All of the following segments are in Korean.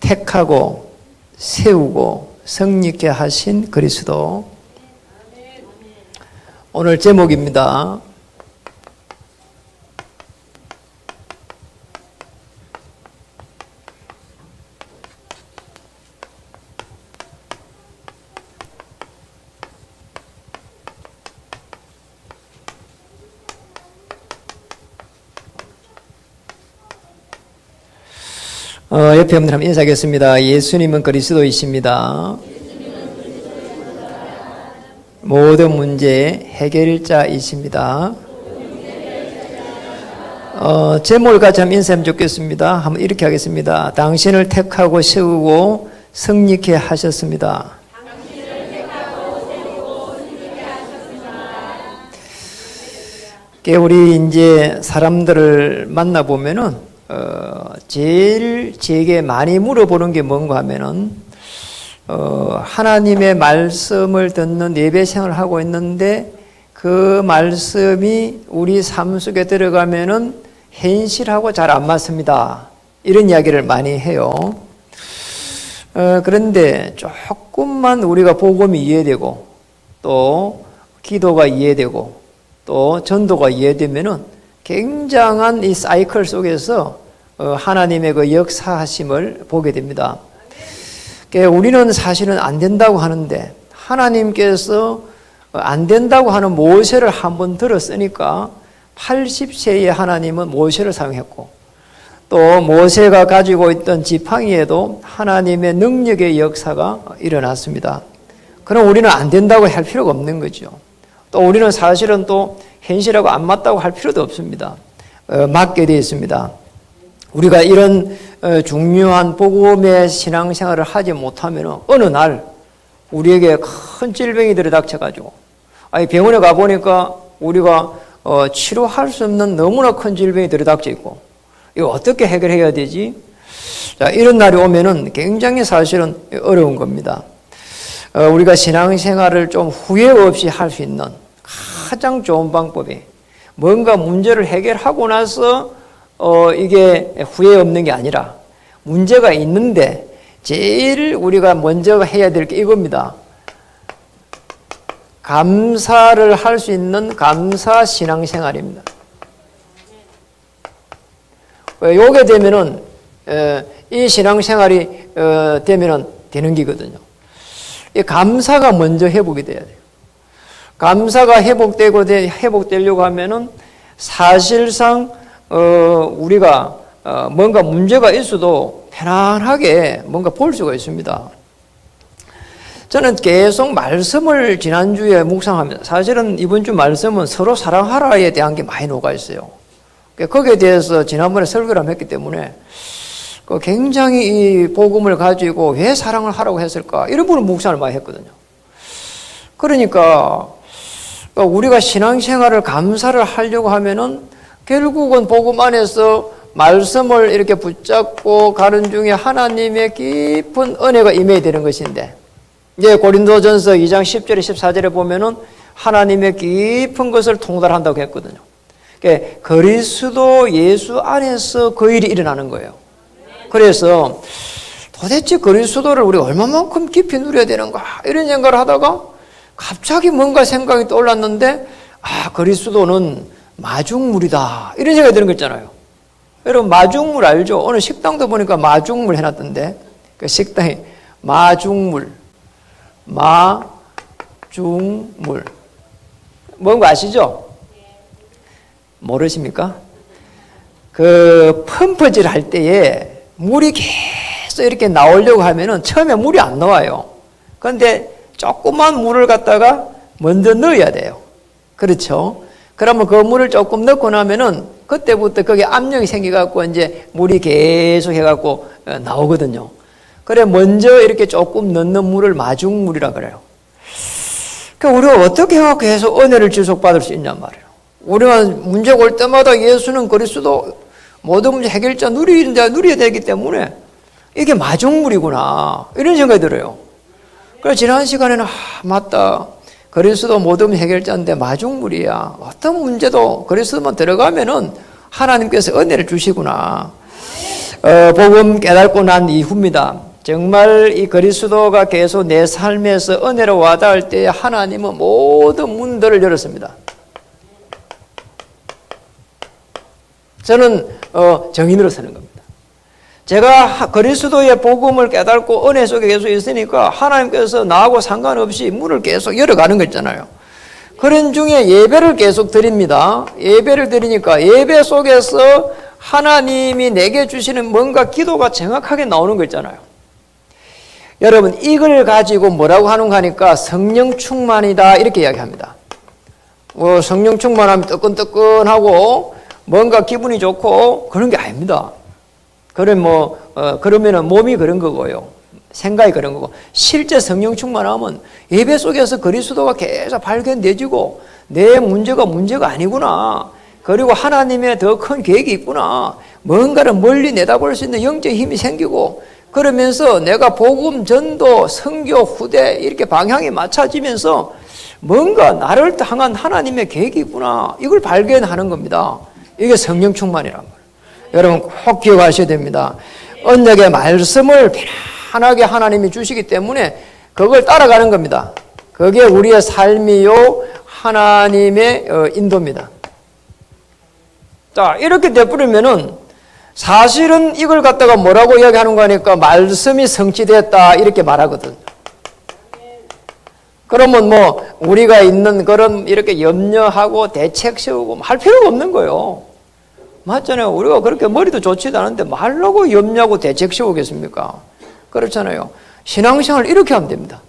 택하고 세우고 성립케 하신 그리스도. 오늘 제목입니다. 어, 옆에 분들 한번 인사하겠습니다. 예수님은 그리스도이십니다. 모든 문제 해결자이십니다. 어, 제목을 같이 한번 인사하면 좋겠습니다. 한번 이렇게 하겠습니다. 당신을 택하고 세우고 승리케 하셨습니다. 그 우리 이제 사람들을 만나 보면은 어, 제일 제게 많이 물어보는 게 뭔가 하면은 어, 하나님의 말씀을 듣는 예배 생활을 하고 있는데 그 말씀이 우리 삶 속에 들어가면은 현실하고 잘 안 맞습니다. 이런 이야기를 많이 해요. 어, 그런데 조금만 우리가 복음이 이해되고 또 기도가 이해되고 또 전도가 이해되면은 굉장한 이 사이클 속에서 어, 하나님의 그 역사하심을 보게 됩니다. 우리는 사실은 안 된다고 하는데 하나님께서 안 된다고 하는 모세를 한 번 들었으니까 80세의 하나님은 모세를 사용했고 또 모세가 가지고 있던 지팡이에도 하나님의 능력의 역사가 일어났습니다. 그럼 우리는 안 된다고 할 필요가 없는 거죠. 또 우리는 사실은 또 현실하고 안 맞다고 할 필요도 없습니다. 어, 맞게 되어 있습니다. 우리가 이런 어, 중요한 복음의 신앙생활을 하지 못하면 어느 날 우리에게 큰 질병이 들이닥쳐가지고 아니 병원에 가 보니까 우리가 어, 치료할 수 없는 너무나 큰 질병이 들이닥쳐 있고 이거 어떻게 해결해야 되지? 자 이런 날이 오면은 굉장히 사실은 어려운 겁니다. 어, 우리가 신앙생활을 좀 후회 없이 할 수 있는 가장 좋은 방법이 뭔가 문제를 해결하고 나서 어, 이게 후회 없는 게 아니라 문제가 있는데 제일 우리가 먼저 해야 될 게 이겁니다. 감사를 할 수 있는 감사 신앙생활입니다. 요게 되면은 이 신앙생활이 어, 되면은 되는 기거든요. 이 감사가 먼저 회복이 돼야 돼요. 감사가 회복되고 회복되려고 하면은 사실상 어, 우리가 어, 뭔가 문제가 있어도 편안하게 뭔가 볼 수가 있습니다. 저는 계속 말씀을 지난주에 묵상하면서 사실은 이번 주 말씀은 서로 사랑하라에 대한 게 많이 녹아 있어요. 그러니까 거기에 대해서 지난번에 설교를 했기 때문에 그 굉장히 이 복음을 가지고 왜 사랑을 하라고 했을까 이런 부분 묵상을 많이 했거든요. 그러니까 우리가 신앙생활을 감사를 하려고 하면은 결국은 복음 안에서 말씀을 이렇게 붙잡고 가는 중에 하나님의 깊은 은혜가 임해야 되는 것인데 이제 고린도전서 2장 10절에 14절에 보면은 하나님의 깊은 것을 통달한다고 했거든요. 그러니까 그리스도 예수 안에서 그 일이 일어나는 거예요. 그래서 도대체 그리스도를 우리가 얼마만큼 깊이 누려야 되는가 이런 생각을 하다가 갑자기 뭔가 생각이 떠올랐는데 아 그리스도는 마중물이다 이런 생각이 드는 거 있잖아요. 여러분 마중물 알죠? 오늘 식당도 보니까 마중물 해놨던데 그 식당에 마중물 마중물 뭔가 아시죠? 모르십니까? 그 펌프질 할 때에 물이 계속 이렇게 나오려고 하면은 처음에 물이 안 나와요. 그런데 조그만 물을 갖다가 먼저 넣어야 돼요. 그렇죠? 그러면 그 물을 조금 넣고 나면은 그때부터 거기 압력이 생겨갖고 이제 물이 계속 해갖고 어, 나오거든요. 그래 먼저 이렇게 조금 넣는 물을 마중물이라 그래요. 그러니까 우리가 어떻게 해갖고 계속 은혜를 지속받을 수 있냔 말이에요. 우리가 문제가 올 때마다 예수는 그리스도 모든 문제 해결자 누리는 자 누려야 되기 때문에 이게 마중물이구나 이런 생각이 들어요. 그래서 지난 시간에는 아, 맞다. 그리스도 모든 해결자인데 마중물이야. 어떤 문제도 그리스도만 들어가면은 하나님께서 은혜를 주시구나. 어, 복음 깨닫고 난 이후입니다. 정말 이 그리스도가 계속 내 삶에서 은혜로 와닿을 때 하나님은 모든 문들을 열었습니다. 저는 어, 정인으로 사는 겁니다. 제가 하- 그리스도의 복음을 깨닫고 은혜 속에 계속 있으니까 하나님께서 나하고 상관없이 문을 계속 열어가는 거 있잖아요. 그런 중에 예배를 계속 드립니다. 예배를 드리니까 예배 속에서 하나님이 내게 주시는 뭔가 기도가 정확하게 나오는 거 있잖아요. 여러분, 이걸 가지고 뭐라고 하는가 하니까 성령 충만이다. 이렇게 이야기합니다. 뭐 성령 충만하면 뜨끈뜨끈하고 뭔가 기분이 좋고 그런 게 아닙니다. 그런 뭐, 어, 그러면은 몸이 그런 거고요. 생각이 그런 거고. 실제 성령 충만하면 예배 속에서 그리스도가 계속 발견되지고 내 문제가 문제가 아니구나. 그리고 하나님의 더 큰 계획이 있구나. 뭔가를 멀리 내다볼 수 있는 영적 힘이 생기고 그러면서 내가 복음 전도 선교 후대 이렇게 방향이 맞춰지면서 뭔가 나를 향한 하나님의 계획이 있구나. 이걸 발견하는 겁니다. 이게 성령 충만이란 말이에요. 여러분 꼭 기억하셔야 됩니다. 언약의 말씀을 편안하게 하나님이 주시기 때문에 그걸 따라가는 겁니다. 그게 우리의 삶이요 하나님의 어, 인도입니다. 자 이렇게 돼버리면은 사실은 이걸 갖다가 뭐라고 이야기하는 거니까 말씀이 성취됐다 이렇게 말하거든. 그러면 뭐 우리가 있는 그런 이렇게 염려하고 대책 세우고 할 필요가 없는 거예요. 맞잖아요. 우리가 그렇게 머리도 좋지도 않은데 말라고 염려하고 대책 세우겠습니까? 그렇잖아요. 신앙생활 이렇게 하면 됩니다.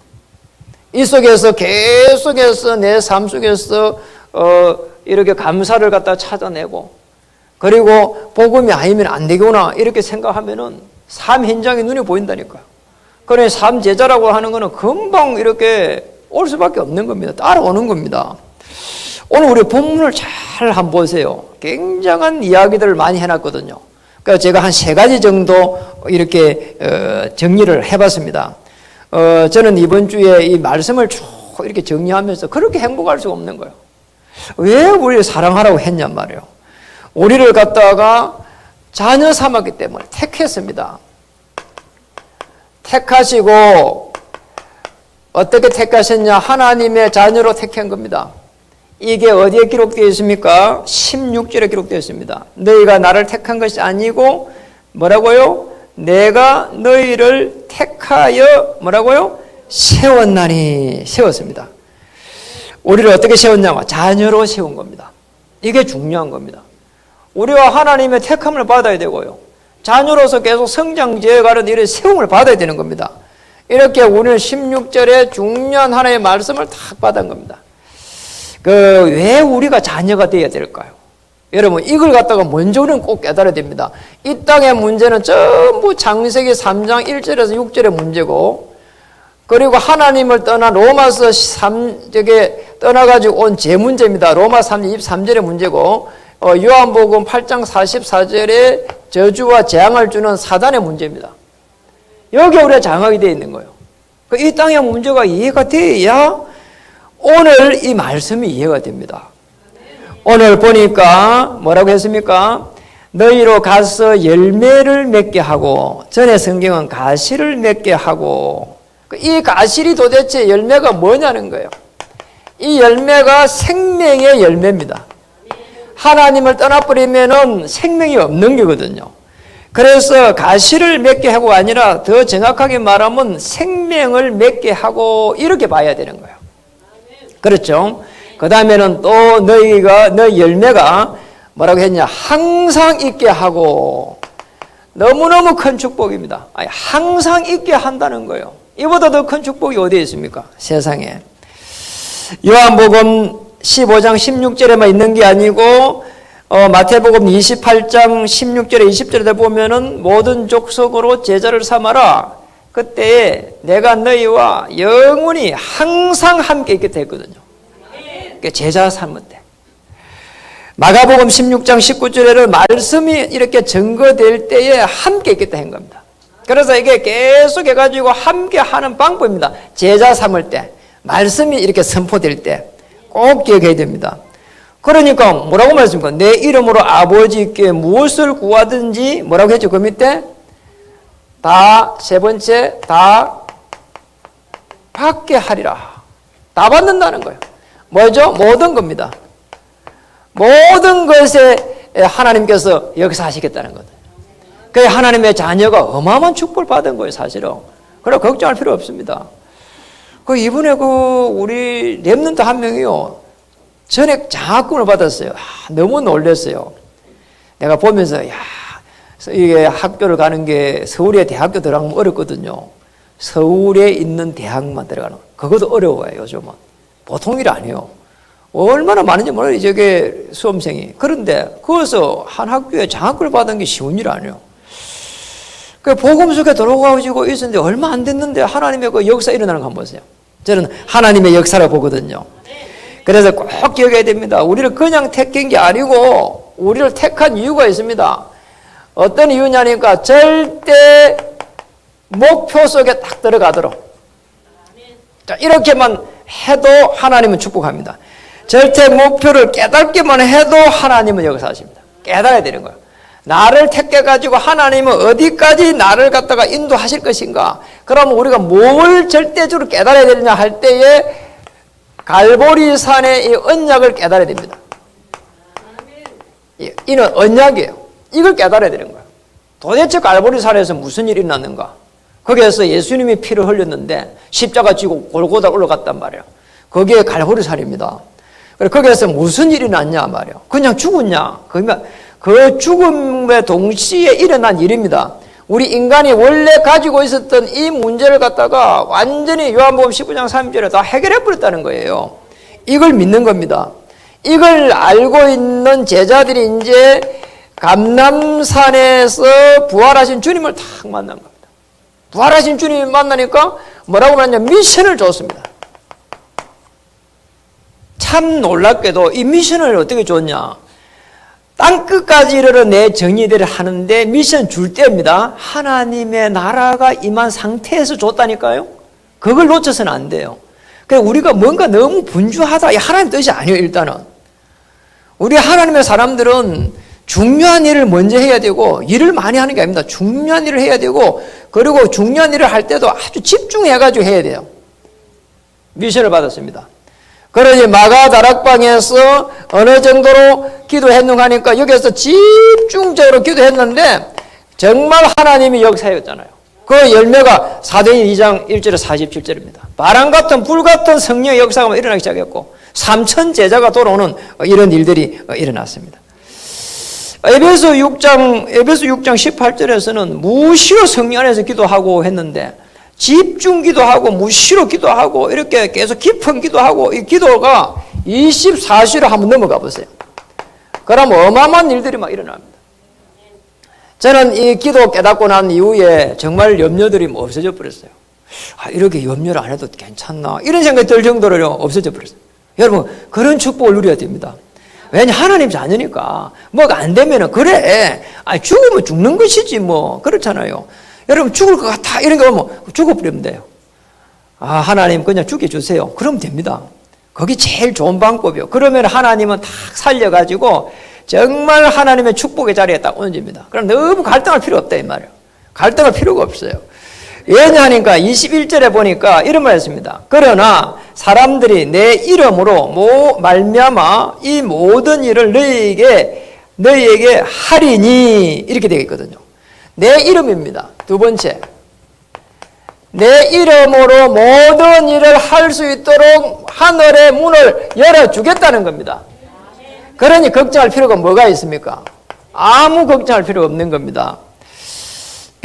이 속에서 계속해서 내 삶 속에서 어 이렇게 감사를 갖다 찾아내고 그리고 복음이 아니면 안 되구나 이렇게 생각하면은 삶 현장에 눈이 보인다니까요. 그래 삶 제자라고 하는 거는 금방 이렇게 올 수밖에 없는 겁니다. 따라오는 겁니다. 오늘 우리 본문을 잘 한번 보세요. 굉장한 이야기들을 많이 해놨거든요. 그러니까 제가 한 세 가지 정도 이렇게 어, 정리를 해봤습니다. 어, 저는 이번 주에 이 말씀을 쭉 이렇게 정리하면서 그렇게 행복할 수가 없는 거예요. 왜 우리를 사랑하라고 했냔 말이에요. 우리를 갖다가 자녀 삼았기 때문에 택했습니다. 택하시고 어떻게 택하셨냐? 하나님의 자녀로 택한 겁니다. 이게 어디에 기록되어 있습니까? 16절에 기록되어 있습니다. 너희가 나를 택한 것이 아니고 뭐라고요? 내가 너희를 택하여 뭐라고요? 세웠나니 세웠습니다. 우리를 어떻게 세웠냐고 자녀로 세운 겁니다. 이게 중요한 겁니다. 우리가 하나님의 택함을 받아야 되고요. 자녀로서 계속 성장지어 가는 일의 세움을 받아야 되는 겁니다. 이렇게 우리는 16절에 중요한 하나의 말씀을 탁 받은 겁니다. 그, 왜 우리가 자녀가 되어야 될까요? 여러분, 이걸 갖다가 먼저는 꼭 깨달아야 됩니다. 이 땅의 문제는 전부 장세기 3장 1절에서 6절의 문제고, 그리고 하나님을 떠나 로마서 3, 저게 떠나 가지고 온 제 문제입니다. 로마 3, 23절의 문제고, 어, 요한복음 8장 44절에 저주와 재앙을 주는 사단의 문제입니다. 여기에 우리가 장악이 되어 있는 거예요. 그 이 땅의 문제가 이해가 돼야 오늘 이 말씀이 이해가 됩니다. 오늘 보니까 뭐라고 했습니까? 너희로 가서 열매를 맺게 하고 전에 성경은 가시를 맺게 하고 그이 가실이 도대체 열매가 뭐냐는 거예요. 이 열매가 생명의 열매입니다. 하나님을 떠나버리면은 생명이 없는 거거든요. 그래서 가시를 맺게 하고 아니라 더 정확하게 말하면 생명을 맺게 하고 이렇게 봐야 되는 거예요. 그렇죠? 그 다음에는 또 너희가, 너희 열매가 뭐라고 했냐? 항상 있게 하고 너무너무 큰 축복입니다. 아니, 항상 있게 한다는 거예요. 이보다 더 큰 축복이 어디에 있습니까? 세상에. 요한복음 15장 16절에만 있는 게 아니고 어, 마태복음 28장 16절에 20절에 보면은 모든 족속으로 제자를 삼아라. 그때 내가 너희와 영원히 항상 함께 있게. 그러니까 제자 삼을 때. 마가복음 16장 19절에는 말씀이 이렇게 증거될 때에 함께 있겠다 한 겁니다. 그래서 이게 계속 해가지고 함께 하는 방법입니다. 제자 삼을 때. 말씀이 이렇게 선포될 때. 꼭 기억해야 됩니다. 그러니까 뭐라고 말씀입니까? 내 이름으로 아버지께 무엇을 구하든지 뭐라고 했죠? 그 밑에 다 세 번째 다 받게 하리라. 다 받는다는 거예요. 뭐죠? 모든 겁니다. 모든 것에 하나님께서 역사하시겠다는 거예요. 그 하나님의 자녀가 어마어마한 축복을 받은 거예요, 사실은. 그래 걱정할 필요 없습니다. 그 이번에 그 우리 랩런트 한 명이요. 전액 장학금을 받았어요. 아, 너무 놀랐어요. 내가 보면서 야 이게 학교를 가는 게 서울에 대학교 들어가면 어렵거든요. 서울에 있는 대학만 들어가는 그것도 어려워요 요즘은 보통 일 아니에요. 얼마나 많은지 몰라요 저게 수험생이. 그런데 거기서 한 학교에 장학금을 받은 게 쉬운 일 아니에요. 그 복음 속에 들어가지고 있었는데 얼마 안 됐는데 하나님의 그 역사 일어나는 거 한번 보세요. 저는 하나님의 역사를 보거든요. 그래서 꼭 기억해야 됩니다. 우리를 그냥 택한 게 아니고 우리를 택한 이유가 있습니다. 어떤 이유냐니까 절대 목표 속에 딱 들어가도록. 자, 이렇게만 해도 하나님은 축복합니다. 절대 목표를 깨닫기만 해도 하나님은 역사하십니다. 깨달아야 되는 거예요. 나를 택해가지고 하나님은 어디까지 나를 갖다가 인도하실 것인가? 그러면 우리가 뭘 절대적으로 깨달아야 되느냐 할 때에 갈보리 산의 이 언약을 깨달아야 됩니다. 이- 이는 언약이에요. 이걸 깨달아야 되는 거예요. 도대체 갈보리 산에서 무슨 일이 났는가? 거기에서 예수님이 피를 흘렸는데 십자가 지고 골고다 올라갔단 말이에요. 거기에 갈보리 산입니다. 그래 거기에서 무슨 일이 났냐 말이에요. 그냥 죽었냐? 그러면 그 죽음에 동시에 일어난 일입니다. 우리 인간이 원래 가지고 있었던 이 문제를 갖다가 완전히 요한복음 15장 3절에 다 해결해 버렸다는 거예요. 이걸 믿는 겁니다. 이걸 알고 있는 제자들이 이제 감남산에서 부활하신 주님을 탁 만난 겁니다. 부활하신 주님을 만나니까 뭐라고 말하냐 미션을 줬습니다. 참 놀랍게도 이 미션을 어떻게 줬냐? 땅 끝까지 이르러 내 정의들을 하는데 미션 줄 때입니다. 하나님의 나라가 임한 상태에서 줬다니까요. 그걸 놓쳐서는 안 돼요. 그 우리가 뭔가 너무 분주하다. 이 하나님 뜻이 아니에요, 일단은. 우리 하나님의 사람들은 중요한 일을 먼저 해야 되고 일을 많이 하는 게 아닙니다. 중요한 일을 해야 되고 그리고 중요한 일을 할 때도 아주 집중해 가지고 해야 돼요. 미션을 받았습니다. 그러니 마가 다락방에서 어느 정도로 기도했는가 하니까 여기서 집중적으로 기도했는데 정말 하나님이 역사였잖아요. 그 열매가 사도행 2장 1절에 47절입니다. 바람 같은 불 같은 성령의 역사가 일어나기 시작했고 3천 제자가 돌아오는 이런 일들이 일어났습니다. 에베소 6장 에베소 6장 18절에서는 무시로 성령 안에서 기도하고 했는데 집중 기도하고 무시로 기도하고 이렇게 계속 깊은 기도하고 이 기도가 24시로 한번 넘어가 보세요. 그럼 어마어마한 일들이 막 일어납니다. 저는 이 기도 깨닫고 난 이후에 정말 염려들이 뭐 없어져 버렸어요. 아, 이렇게 염려를 안 해도 괜찮나? 이런 생각이 들 정도로 없어져 버렸어요. 여러분, 그런 축복을 누려야 됩니다. 왜냐, 하나님 자녀니까. 뭐가 안 되면은, 그래. 아, 죽으면 죽는 것이지, 뭐. 그렇잖아요. 여러분, 죽을 것 같아. 이런 거 보면 죽어버리면 돼요. 아, 하나님 그냥 죽여주세요. 그러면 됩니다. 거기 제일 좋은 방법이요. 그러면 하나님은 탁 살려가지고 정말 하나님의 축복의 자리에 딱 얹습니다. 그럼 너무 갈등할 필요 없다, 이 말이에요. 갈등할 필요가 없어요. 왜냐하니까 21절에 보니까 이런 말 했습니다. 그러나 사람들이 내 이름으로 모 말미암아 이 모든 일을 너희에게 너희에게 하리니 이렇게 되어 있거든요. 내 이름입니다. 두 번째. 내 이름으로 모든 일을 할 수 있도록 하늘의 문을 열어주겠다는 겁니다. 그러니 걱정할 필요가 뭐가 있습니까? 아무 걱정할 필요 없는 겁니다.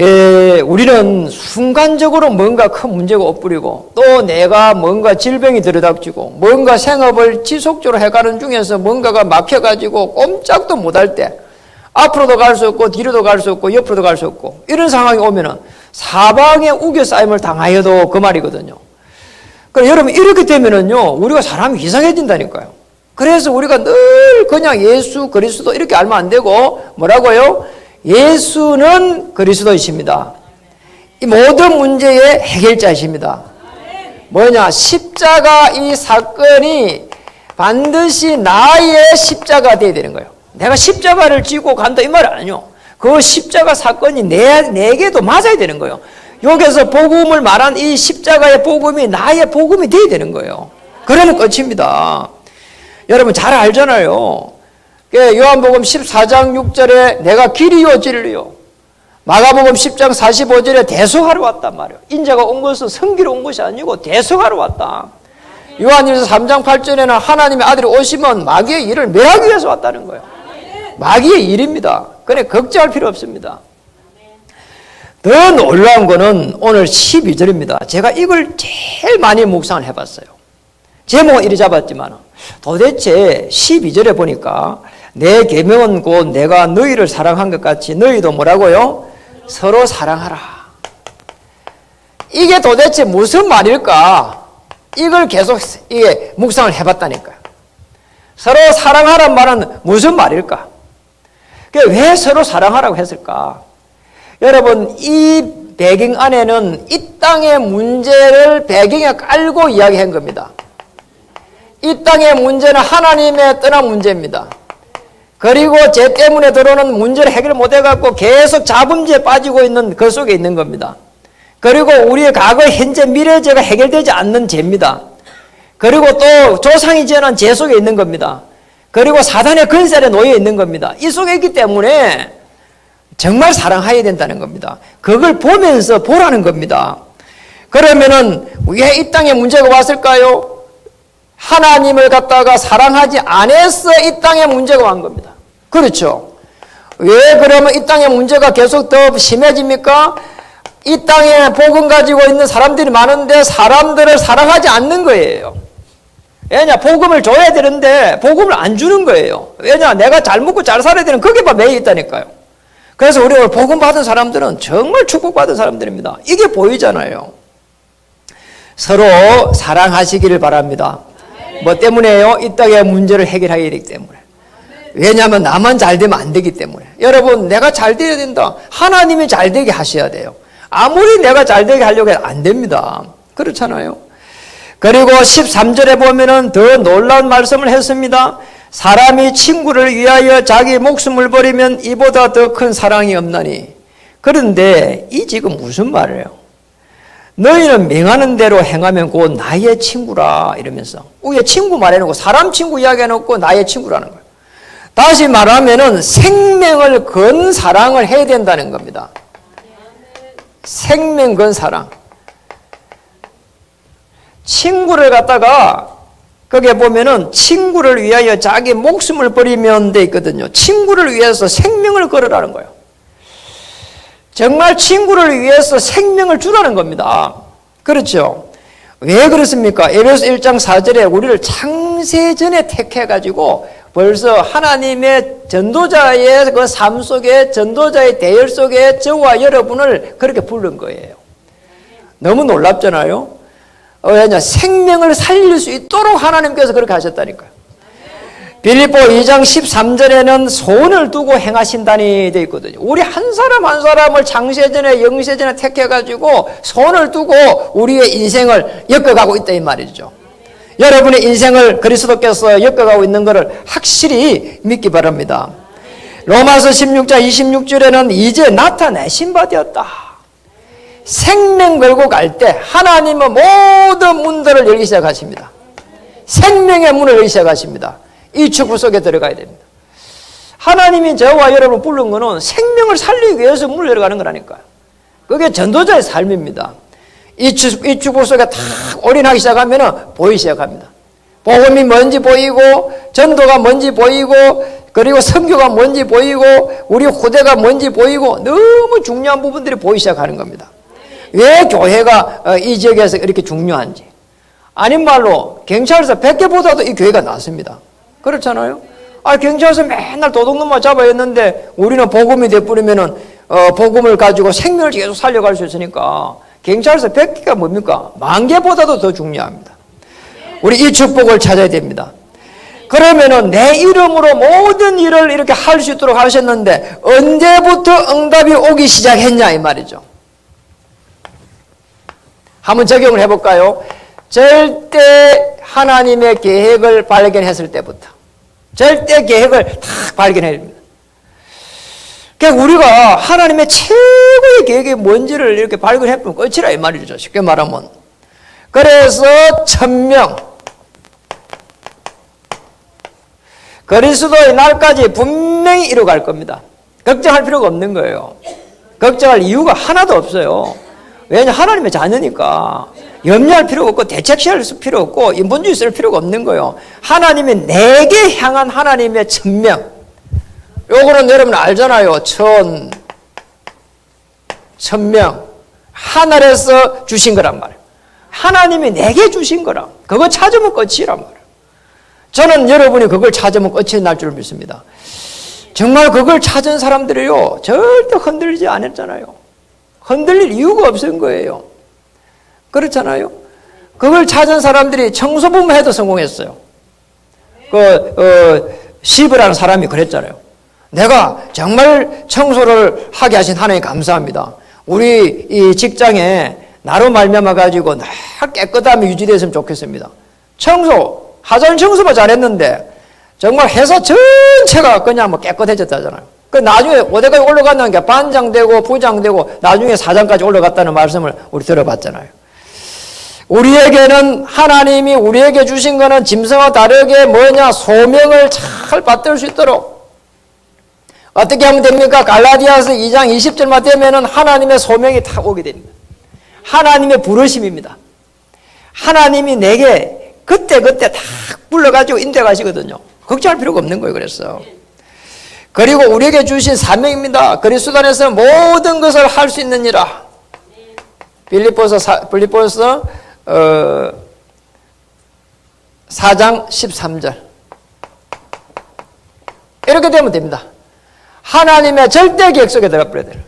예, 우리는 순간적으로 뭔가 큰 문제가 엇부리고 또 내가 뭔가 질병이 들어닥치고 뭔가 생업을 지속적으로 해가는 중에서 뭔가가 막혀가지고 꼼짝도 못할 때 앞으로도 갈 수 없고 뒤로도 갈 수 없고 옆으로도 갈 수 없고 이런 상황이 오면은 사방에 우겨싸임을 당하여도 그 말이거든요. 그럼 여러분 이렇게 되면은요 우리가 사람이 이상해진다니까요. 그래서 우리가 늘 그냥 예수 그리스도 이렇게 알면 안 되고 뭐라고요? 예수는 그리스도이십니다. 이 모든 문제의 해결자이십니다. 뭐냐 십자가 이 사건이 반드시 나의 십자가 돼야 되는 거예요. 내가 십자가를 지고 간다 이 말 아니요. 그 십자가 사건이 내, 내게도 맞아야 되는 거예요. 여기서 복음을 말한 이 십자가의 복음이 나의 복음이 돼야 되는 거예요. 그러면 끝입니다. 여러분 잘 알잖아요. 그 요한복음 14장 6절에 내가 길이요 진리요. 마가복음 10장 45절에 대속하러 왔단 말이에요. 인자가 온 것은 성기로 온 것이 아니고 대속하러 왔다. 요한일서 3장 8절에는 하나님의 아들이 오시면 마귀의 일을 멸하기 위해서 왔다는 거예요. 마귀의 일입니다. 그래 걱정할 필요 없습니다. 더 놀라운 거는 오늘 12절입니다. 제가 이걸 제일 많이 묵상을 해봤어요. 제목은 이리 잡았지만 도대체 12절에 보니까 내 계명은 곧 내가 너희를 사랑한 것 같이 너희도 뭐라고요? 서로 사랑하라. 이게 도대체 무슨 말일까? 이걸 계속 이게 묵상을 해봤다니까요. 서로 사랑하란 말은 무슨 말일까? 그왜 서로 사랑하라고 했을까? 여러분, 이 배경 안에는 이 땅의 문제를 배경에 깔고 이야기한 겁니다. 이 땅의 문제는 하나님의 떠난 문제입니다. 그리고 죄 때문에 들어오는 문제를 해결 못 해갖고 계속 자범죄에 빠지고 있는 그 속에 있는 겁니다. 그리고 우리의 과거, 현재, 미래 죄가 해결되지 않는 죄입니다. 그리고 또 조상이 지어낸 죄 속에 있는 겁니다. 그리고 사단의 근세에 놓여 있는 겁니다. 이 속에 있기 때문에 정말 사랑해야 된다는 겁니다. 그걸 보면서 보라는 겁니다. 그러면은 왜 이 땅에 문제가 왔을까요? 하나님을 갖다가 사랑하지 않아서 이 땅에 문제가 온 겁니다. 그렇죠? 왜 그러면 이 땅에 문제가 계속 더 심해집니까? 이 땅에 복음 가지고 있는 사람들이 많은데 사람들을 사랑하지 않는 거예요. 왜냐? 복음을 줘야 되는데 복음을 안 주는 거예요. 왜냐? 내가 잘 먹고 잘 살아야 되는 거기만 매여 있다니까요. 그래서 우리 복음 받은 사람들은 정말 축복받은 사람들입니다. 이게 보이잖아요. 서로 사랑하시기를 바랍니다. 뭐 때문에요? 이 땅의 문제를 해결해야 되기 때문에. 왜냐하면 나만 잘 되면 안 되기 때문에. 여러분, 내가 잘 되어야 된다. 하나님이 잘 되게 하셔야 돼요. 아무리 내가 잘 되게 하려고 해도 안 됩니다. 그렇잖아요. 그리고 13절에 보면은 더 놀라운 말씀을 했습니다. 사람이 친구를 위하여 자기 목숨을 버리면 이보다 더 큰 사랑이 없나니. 그런데 이 지금 무슨 말이에요? 너희는 명하는 대로 행하면 곧 나의 친구라 이러면서 우리의 친구 말해놓고 사람 친구 이야기해놓고 나의 친구라는 거예요. 다시 말하면은 생명을 건 사랑을 해야 된다는 겁니다. 생명 건 사랑. 친구를 갖다가 거기에 보면은 친구를 위하여 자기 목숨을 버리면 돼 있거든요. 친구를 위해서 생명을 걸으라는 거예요. 정말 친구를 위해서 생명을 주라는 겁니다. 그렇죠? 왜 그렇습니까? 에베소 1장 4절에 우리를 창세전에 택해가지고 벌써 하나님의 전도자의 그 삶 속에 전도자의 대열 속에 저와 여러분을 그렇게 부른 거예요. 너무 놀랍잖아요? 어, 왜냐? 생명을 살릴 수 있도록 하나님께서 그렇게 하셨다니까요. 빌립보 2장 13절에는 손을 두고 행하신다니 되어 있거든요. 우리 한 사람 한 사람을 장세전에 영세전에 택해가지고 손을 두고 우리의 인생을 엮어가고 있다 이 말이죠. 여러분의 인생을 그리스도께서 엮어가고 있는 것을 확실히 믿기 바랍니다. 로마서 16장 26절에는 이제 나타내신 바 되었다. 생명 걸고 갈 때 하나님은 모든 문들을 열기 시작하십니다. 생명의 문을 열기 시작하십니다. 이 축복 속에 들어가야 됩니다. 하나님이 저와 여러분 부른 거는 생명을 살리기 위해서 문을 열어가는 거라니까요. 그게 전도자의 삶입니다. 이, 축, 이 축복 속에 탁 올인하기 시작하면 보이기 시작합니다. 복음이 뭔지 보이고, 전도가 뭔지 보이고, 그리고 선교가 뭔지 보이고, 우리 후대가 뭔지 보이고, 너무 중요한 부분들이 보이기 시작하는 겁니다. 왜 교회가 어, 이 지역에서 이렇게 중요한지. 아닌 말로 경찰서 100개보다도 이 교회가 낫습니다. 그렇잖아요? 아, 경찰서 맨날 도둑놈만 잡아야 했는데 우리는 복음이 돼버리면은 어, 복음을 가지고 생명을 계속 살려갈 수 있으니까 경찰서 100개가 뭡니까? 만 개보다도 더 중요합니다. 우리 이 축복을 찾아야 됩니다. 그러면은 내 이름으로 모든 일을 이렇게 할 수 있도록 하셨는데 언제부터 응답이 오기 시작했냐 이 말이죠. 한번 적용을 해볼까요? 절대 하나님의 계획을 발견했을 때부터 절대 계획을 탁 발견해야 됩니다. 그러니까 우리가 하나님의 최고의 계획이 뭔지를 이렇게 발견해보면 끝이라 이 말이죠. 쉽게 말하면. 그래서 천명 그리스도의 날까지 분명히 이루어갈 겁니다. 걱정할 필요가 없는 거예요. 걱정할 이유가 하나도 없어요. 왜냐 하나님의 자녀니까 염려할 필요가 없고 대책시할 필요 없고 인본주의 쓸 필요가 없는 거예요. 하나님이 내게 향한 하나님의 천명. 요거는 여러분 알잖아요. 천 천명 하늘에서 주신 거란 말이에요. 하나님이 내게 주신 거라. 그거 찾으면 끝이란 말이에요. 저는 여러분이 그걸 찾으면 끝이 날 줄 믿습니다. 정말 그걸 찾은 사람들이요. 절대 흔들리지 않았잖아요. 흔들릴 이유가 없은 거예요. 그렇잖아요. 그걸 찾은 사람들이 청소부만 해도 성공했어요. 그, 어, 시브라는 사람이 그랬잖아요. 내가 정말 청소를 하게 하신 하나님 감사합니다. 우리 이 직장에 나로 말미암아 가지고 나 깨끗함이 유지됐으면 좋겠습니다. 청소, 하자는 청소만 잘했는데 정말 회사 전체가 그냥 뭐 깨끗해졌다잖아요. 그 나중에 어디까지 올라갔다는 게 반장되고 부장되고 나중에 사장까지 올라갔다는 말씀을 우리 들어봤잖아요. 우리에게는 하나님이 우리에게 주신 거는 짐승과 다르게 뭐냐 소명을 잘 받들 수 있도록 어떻게 하면 됩니까? 갈라디아서 2장 20절만 되면은 하나님의 소명이 다 오게 됩니다. 하나님의 부르심입니다. 하나님이 내게 그때 그때 다 불러가지고 인도해 가시거든요. 걱정할 필요가 없는 거예요. 그래서 그리고 우리에게 주신 사명입니다. 그리스도 안에서 모든 것을 할 수 있느니라. 사, 빌립보서 어, 4장 13절 이렇게 되면 됩니다. 하나님의 절대 계획 속에 들어가 버려야 돼요.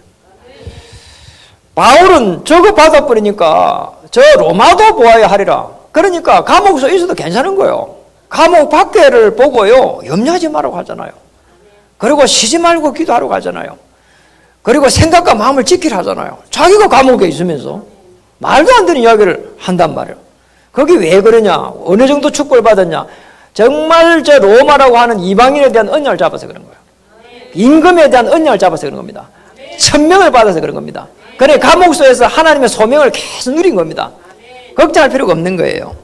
바울은 저거 받아버리니까 저 로마도 보아야 하리라. 그러니까 감옥에서 있어도 괜찮은 거예요. 감옥 밖에를 보고요. 염려하지 말라고 하잖아요. 그리고 쉬지 말고 기도하라고 하잖아요. 그리고 생각과 마음을 지키라 하잖아요. 자기가 감옥에 있으면서 말도 안 되는 이야기를 한단 말이에요. 거기 왜 그러냐? 어느 정도 축복을 받았냐? 정말 저 로마라고 하는 이방인에 대한 언약을 잡아서 그런 거예요. 임금에 대한 언약을 잡아서 그런 겁니다. 천명을 받아서 그런 겁니다. 그래 감옥소에서 하나님의 소명을 계속 누린 겁니다. 걱정할 필요가 없는 거예요.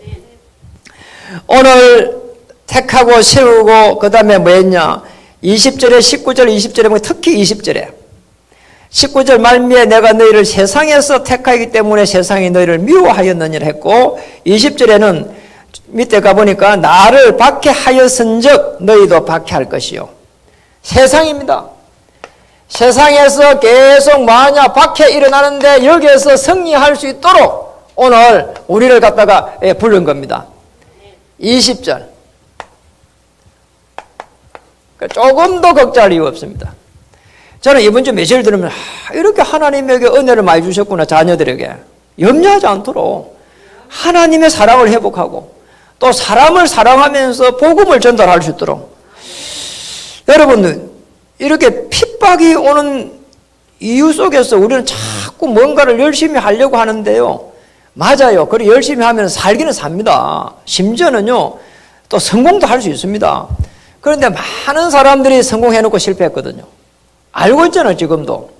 오늘 택하고 세우고 그 다음에 뭐였냐 20절에 19절 20절에 보면 특히 20절에 19절 말미에 내가 너희를 세상에서 택하기 때문에 세상이 너희를 미워하였느니라 했고 20절에는 밑에 가보니까 나를 박해하였은즉 너희도 박해할 것이요 세상입니다. 세상에서 계속 만약 박해 일어나는데 여기에서 승리할 수 있도록 오늘 우리를 갖다가 예, 부른 겁니다. 20절. 조금 더 걱정할 이유 없습니다. 저는 이번 주 메시지를 들으면 아, 이렇게 하나님에게 은혜를 많이 주셨구나 자녀들에게 염려하지 않도록 하나님의 사랑을 회복하고 또 사람을 사랑하면서 복음을 전달할 수 있도록 여러분 이렇게 핍박이 오는 이유 속에서 우리는 자꾸 뭔가를 열심히 하려고 하는데요. 맞아요. 그리고 열심히 하면 살기는 삽니다. 심지어는요, 또 성공도 할 수 있습니다. 그런데 많은 사람들이 성공해놓고 실패했거든요. 알고 있잖아요, 지금도.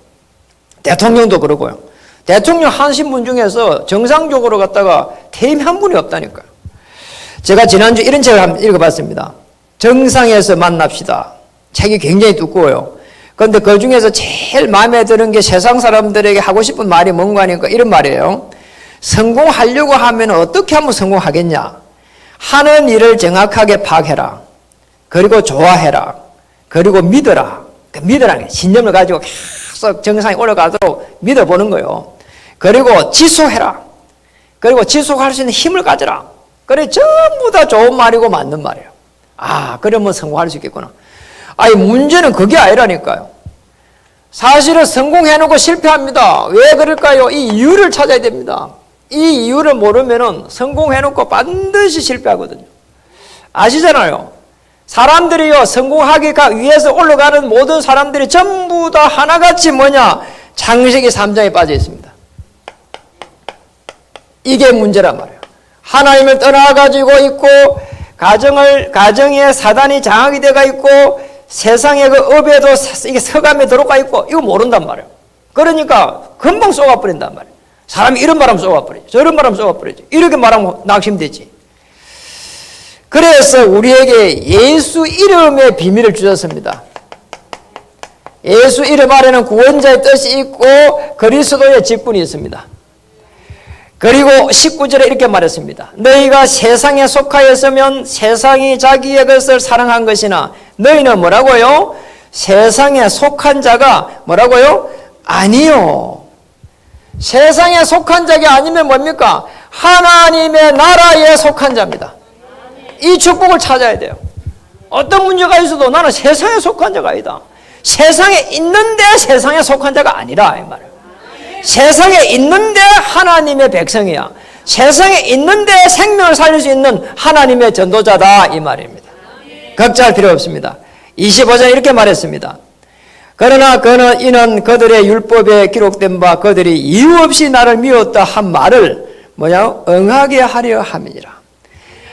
대통령도 그러고요. 대통령 한 신분 중에서 정상적으로 갔다가 퇴임 한 분이 없다니까요. 제가 지난주 이런 책을 한번 읽어봤습니다. 정상에서 만납시다. 책이 굉장히 두꺼워요. 그런데 그 중에서 제일 마음에 드는 게 세상 사람들에게 하고 싶은 말이 뭔가 하니까 이런 말이에요. 성공하려고 하면 어떻게 하면 성공하겠냐? 하는 일을 정확하게 파악해라. 그리고 좋아해라. 그리고 믿어라. 그게 신념을 가지고 계속 정상에 올라가도록 믿어보는 거예요. 그리고 지속해라. 그리고 지속할 수 있는 힘을 가져라. 그래, 전부 다 좋은 말이고 맞는 말이에요. 아, 그러면 성공할 수 있겠구나. 아니, 문제는 그게 아니라니까요. 사실은 성공해놓고 실패합니다. 왜 그럴까요? 이 이유를 찾아야 됩니다. 이 이유를 모르면은 성공해놓고 반드시 실패하거든요. 아시잖아요. 사람들이요, 성공하기 위해서 올라가는 모든 사람들이 전부 다 하나같이 뭐냐? 창세기 3장에 빠져 있습니다. 이게 문제란 말이에요. 하나님을 떠나가지고 있고 가정을 가정에 사단이 장악이 돼가 있고 세상의 그 업에도 서- 이게 서감에 들어가 있고 이거 모른단 말이에요. 그러니까 금방 쏘아버린단 말이에요. 사람이 이런 말하면 쏘아버리지 저런 말하면 쏘아버리지 이렇게 말하면 낙심되지. 그래서 우리에게 예수 이름의 비밀을 주셨습니다. 예수 이름 아래는 구원자의 뜻이 있고 그리스도의 직분이 있습니다. 그리고 19절에 이렇게 말했습니다. 너희가 세상에 속하였으면 세상이 자기의 것을 사랑한 것이나 너희는 뭐라고요? 세상에 속한 자가 뭐라고요? 아니요. 세상에 속한 자가 아니면 뭡니까? 하나님의 나라에 속한 자입니다. 이 축복을 찾아야 돼요. 어떤 문제가 있어도 나는 세상에 속한 자가 아니다. 세상에 있는데 세상에 속한 자가 아니라 이 말이에요. 세상에 있는데 하나님의 백성이야. 세상에 있는데 생명을 살릴 수 있는 하나님의 전도자다 이 말입니다. 걱정할 필요 없습니다. 25장 이렇게 말했습니다. 그러나 그는 이는 그들의 율법에 기록된 바 그들이 이유 없이 나를 미웠다 한 말을 뭐냐 응하게 하려 함이니라.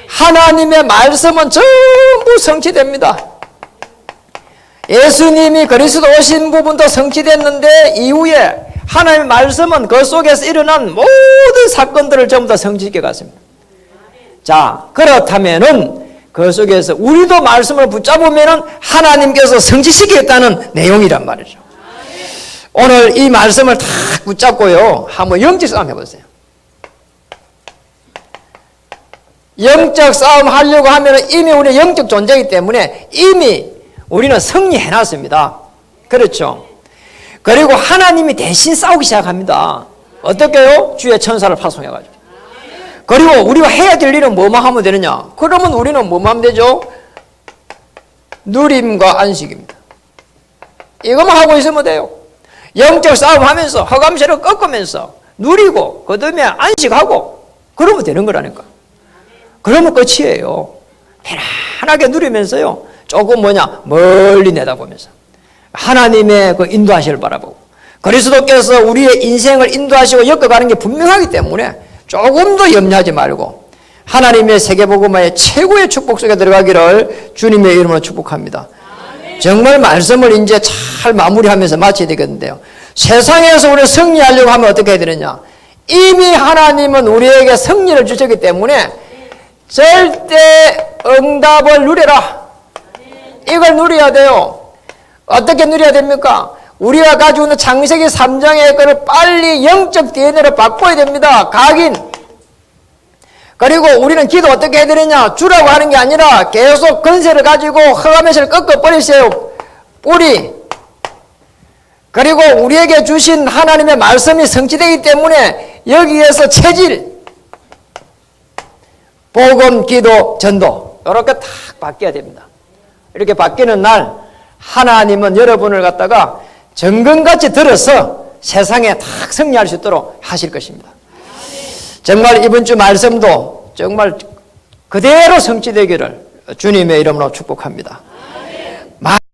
하나님의 말씀은 전부 성취됩니다. 예수님이 그리스도 오신 부분도 성취됐는데 이후에 하나님의 말씀은 그 속에서 일어난 모든 사건들을 전부 다 성취시켜 갔습니다. 자, 그렇다면은 그 속에서 우리도 말씀을 붙잡으면은 하나님께서 성취시키겠다는 내용이란 말이죠. 오늘 이 말씀을 다 붙잡고요. 한번 영적 싸움 해보세요. 영적 싸움 하려고 하면 이미 우리 영적 존재이기 때문에 이미 우리는 승리해 놨습니다. 그렇죠. 그리고 하나님이 대신 싸우기 시작합니다. 어떻게요? 주의 천사를 파송해가지고. 그리고 우리가 해야 될 일은 뭐만 하면 되느냐? 그러면 우리는 뭐만 하면 되죠? 누림과 안식입니다. 이것만 하고 있으면 돼요. 영적 싸움 하면서 허감세를 꺾으면서 누리고 그 다음에 안식하고 그러면 되는 거라니까. 그러면 끝이에요. 편안하게 누리면서요. 조금 뭐냐 멀리 내다보면서 하나님의 그 인도하시를 바라보고 그리스도께서 우리의 인생을 인도하시고 엮어가는 게 분명하기 때문에 조금도 염려하지 말고 하나님의 세계복음화의 최고의 축복 속에 들어가기를 주님의 이름으로 축복합니다. 정말 말씀을 이제 잘 마무리하면서 마쳐야 되겠는데요. 세상에서 우리 승리하려고 하면 어떻게 해야 되느냐? 이미 하나님은 우리에게 승리를 주셨기 때문에 절대 응답을 누려라. 이걸 누려야 돼요. 어떻게 누려야 됩니까? 우리가 가지고 있는 창세기 3장의 거를 빨리 영적 DNA로 바꿔야 됩니다. 각인. 그리고 우리는 기도 어떻게 되느냐? 주라고 하는 게 아니라 계속 건세를 가지고 허가면서를 꺾어버리세요. 뿌리. 그리고 우리에게 주신 하나님의 말씀이 성취되기 때문에 여기에서 체질, 복음, 기도, 전도 이렇게 탁 바뀌어야 됩니다. 이렇게 바뀌는 날 하나님은 여러분을 갖다가 정금같이 들어서 세상에 탁 승리할 수 있도록 하실 것입니다. 정말 이번 주 말씀도 정말 그대로 성취되기를 주님의 이름으로 축복합니다.